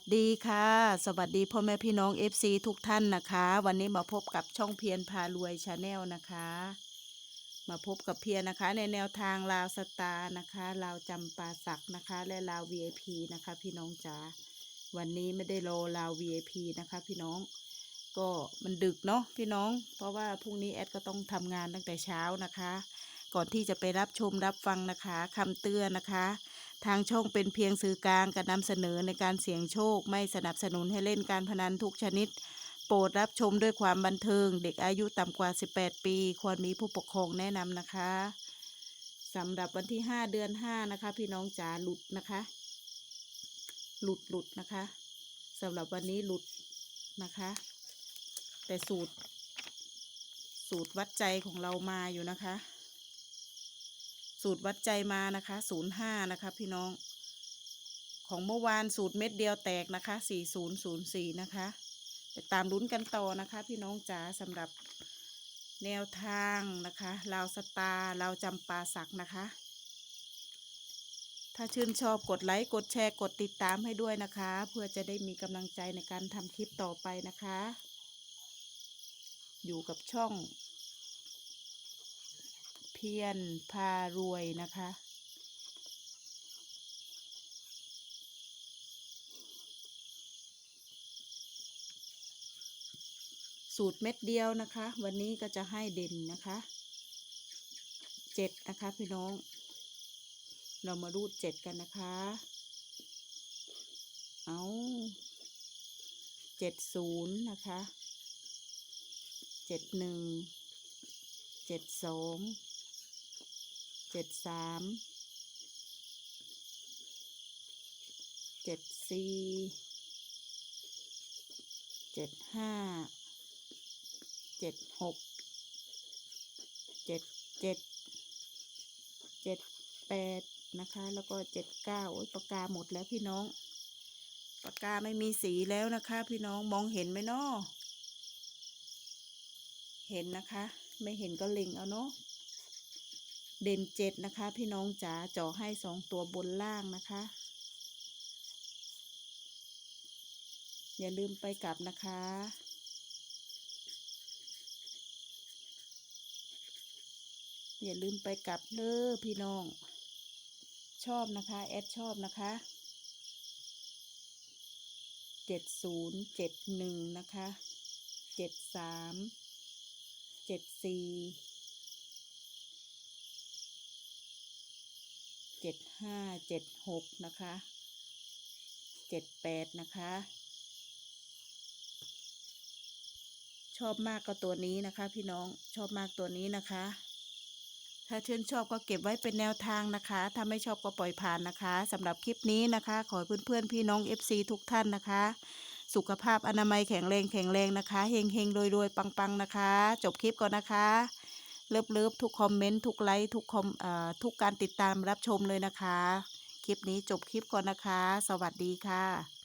สดีค่ะ สวัสดีพ่อแม่พี่น้อง FC ทุกท่านนะคะ วันนี้มาพบกับช่องเพียรพารวยชาแนลนะคะ มาพบกับเพียรนะคะ ในแนวทางลาวสตาร์นะคะลาวจำปาสักนะคะ และลาว VIP นะคะ พี่น้องจ๋าวันนี้ไม่ได้รอลาว VIP นะคะ พี่น้องก็มันดึกเนาะพี่น้อง เพราะว่าพรุ่งนี้แอดก็ต้องทำงานตั้งแต่เช้านะคะ ก่อนที่จะไปรับชมรับฟังนะคะคำเตือนนะคะ ทางช่องเป็นเพียงสื่อกลางการนำเสนอในการเสี่ยงโชค ไม่สนับสนุนให้เล่นการพนันทุกชนิด โปรดรับชมด้วยความบันเทิง เด็กอายุต่ำกว่า 18 ปี ควรมีผู้ปกครองแนะนำนะคะสำหรับวันที่ 5 เดือน 5 นะคะ พี่น้องจ๋าหลุดนะคะ หลุดหลุดนะคะสำหรับวันนี้หลุดนะคะ แต่สูตร สูตรวัดใจของเรามาอยู่นะคะ สูตรวัดใจมานะคะศูนย์ห้านะคะพี่น้อง ของเมื่อวานสูตรเม็ดเดียวแตกนะคะสี่ศูนย์ศูนย์สี่นะคะไปตามลุ้นกันต่อนะคะ พี่น้องจ๋าสำหรับแนวทางนะคะลาวสตาร์ลาวจำปาสักนะคะ ถ้าชื่นชอบกดไลค์ กดแชร์ กดติดตามให้ด้วยนะคะ เพื่อจะได้มีกำลังใจในการทำคลิปต่อไปนะคะ อยู่กับช่อง พียรพารวยนะคะ สูตรเม็ดเดียวนะคะ วันนี้ก็จะให้เด่นนะคะเจ็ดนะคะพี่น้อง เรามารูดเจ็ดกันนะคะ เอาเจ็ดศูนย์นะคะเจ็ดหนึ่งเจ็ดสอง เจ็ดสามเจ็ดสี่เจ็ดห้าเจ็ดหกเจ็ดเจ็ดเจ็ดแปดนะคะ แล้วก็เจ็ดเก้าโอ้ยปากกาหมดแล้วพี่น้องปากกาไม่มีสีแล้วนะคะ พี่น้องมองเห็นไหมเนาะเห็นนะคะ ไม่เห็นก็เล็งเอาเนาะ เด่นเจ็ดนะคะ พี่น้องจ๋าเจาะให้สองตัวบนล่างนะคะ อย่าลืมไปกลับนะคะ อย่าลืมไปกลับเด้อพี่น้อง ชอบนะคะ แอดชอบนะคะเจ็ดศูนย์เจ็ดหนึ่งนะคะเจ็ดสามเจ็ดสี่ เจ็ดห้าเจ็ดหกนะคะเจ็ดแปดนะคะ ชอบมากก็ตัวนี้นะคะ พี่น้องชอบมากตัวนี้นะคะ ถ้าชื่นชอบก็เก็บไว้เป็นแนวทางนะคะ ถ้าไม่ชอบก็ปล่อยผ่านนะคะสำหรับคลิปนี้นะคะ ขอให้เพื่อนๆพี่น้อง FC ทุกท่านนะคะ สุขภาพอนามัยแข็งแรงแข็งแรงนะคะเฮงเฮงรวยรวยปังปังนะคะ จบคลิปก่อนนะคะ เลิฟเลิฟทุกคอมเมนต์ทุกไลค์ทุกคอมทุกการติดตามรับชมเลยนะคะ คลิปนี้จบคลิปก่อนนะคะ สวัสดีค่ะ